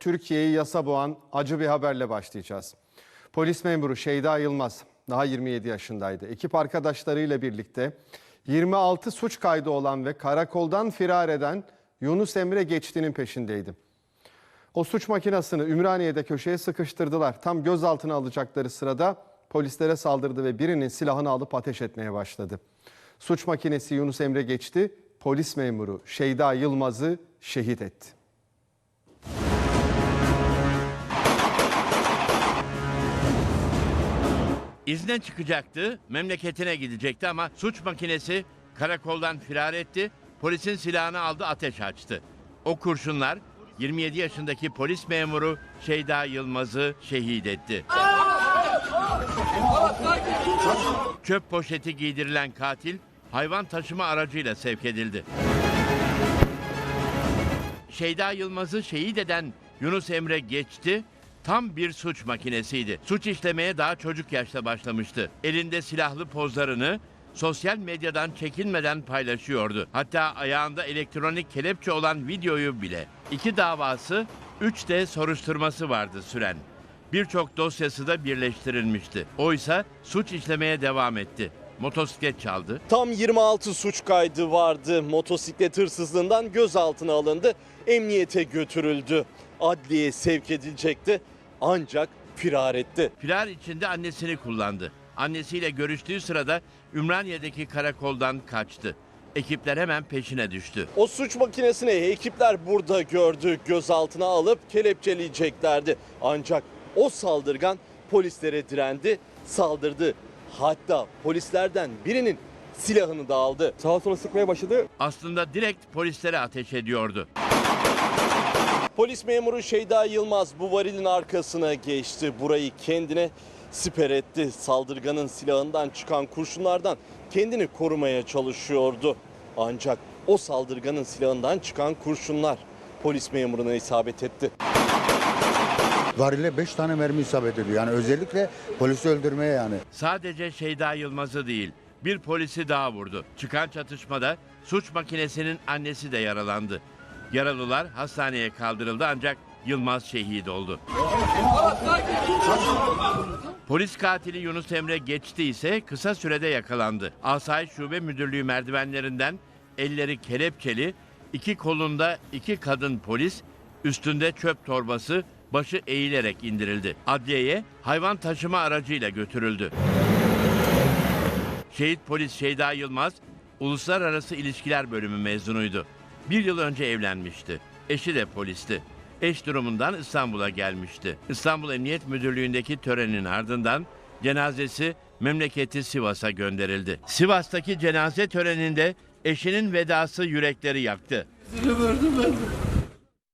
Türkiye'yi yasa boğan acı bir haberle başlayacağız. Polis memuru Şeyda Yılmaz daha 27 yaşındaydı. Ekip arkadaşlarıyla birlikte 26 suç kaydı olan ve karakoldan firar eden Yunus Emre Geçti'nin peşindeydi. O suç makinasını Ümraniye'de köşeye sıkıştırdılar. Tam gözaltına alacakları sırada polislere saldırdı ve birinin silahını alıp ateş etmeye başladı. Suç makinesi Yunus Emre geçti, polis memuru Şeyda Yılmaz'ı şehit etti. İzne çıkacaktı, memleketine gidecekti ama suç makinesi karakoldan firar etti, polisin silahını aldı ateş açtı. O kurşunlar 27 yaşındaki polis memuru Şeyda Yılmaz'ı şehit etti. Çöp poşeti giydirilen katil hayvan taşıma aracıyla sevk edildi. Şeyda Yılmaz'ı şehit eden Yunus Emre geçti. Tam bir suç makinesiydi. Suç işlemeye daha çocuk yaşta başlamıştı. Elinde silahlı pozlarını sosyal medyadan çekinmeden paylaşıyordu. Hatta ayağında elektronik kelepçe olan videoyu bile. İki davası, üç de soruşturması vardı süren. Birçok dosyası da birleştirilmişti. Oysa suç işlemeye devam etti. Motosiklet çaldı, Tam 26 suç kaydı vardı. Motosiklet hırsızlığından gözaltına alındı. Emniyete götürüldü. Adliyeye sevk edilecekti. Ancak firar etti. Firar içinde annesini kullandı. Annesiyle görüştüğü sırada Ümraniye'deki karakoldan kaçtı. Ekipler hemen peşine düştü. O suç makinesini ekipler burada gördü. Gözaltına alıp kelepçeleyeceklerdi. Ancak o saldırgan polislere direndi, saldırdı. Hatta polislerden birinin silahını da aldı. Sağa sola sıkmaya başladı. Aslında direkt polislere ateş ediyordu. Polis memuru Şeyda Yılmaz bu varilin arkasına geçti. Burayı kendine siper etti. Saldırganın silahından çıkan kurşunlardan kendini korumaya çalışıyordu. Ancak o saldırganın silahından çıkan kurşunlar polis memuruna isabet etti. Varile 5 tane mermi isabet ediyor. Yani özellikle polisi öldürmeye yani. Sadece Şeyda Yılmaz'ı değil, bir polisi daha vurdu. Çıkan çatışmada suç makinesinin annesi de yaralandı. Yaralılar hastaneye kaldırıldı ancak Yılmaz şehit oldu. Polis katili Yunus Emre geçti ise kısa sürede yakalandı. Asayiş Şube Müdürlüğü merdivenlerinden elleri kelepçeli, iki kolunda iki kadın polis, üstünde çöp torbası, başı eğilerek indirildi. Adliyeye hayvan taşıma aracıyla götürüldü. Şehit polis Şeyda Yılmaz, Uluslararası İlişkiler Bölümü mezunuydu. Bir yıl önce evlenmişti. Eşi de polisti. Eş durumundan İstanbul'a gelmişti. İstanbul Emniyet Müdürlüğü'ndeki törenin ardından cenazesi memleketi Sivas'a gönderildi. Sivas'taki cenaze töreninde eşinin vedası yürekleri yaktı. Seni gördüm ben.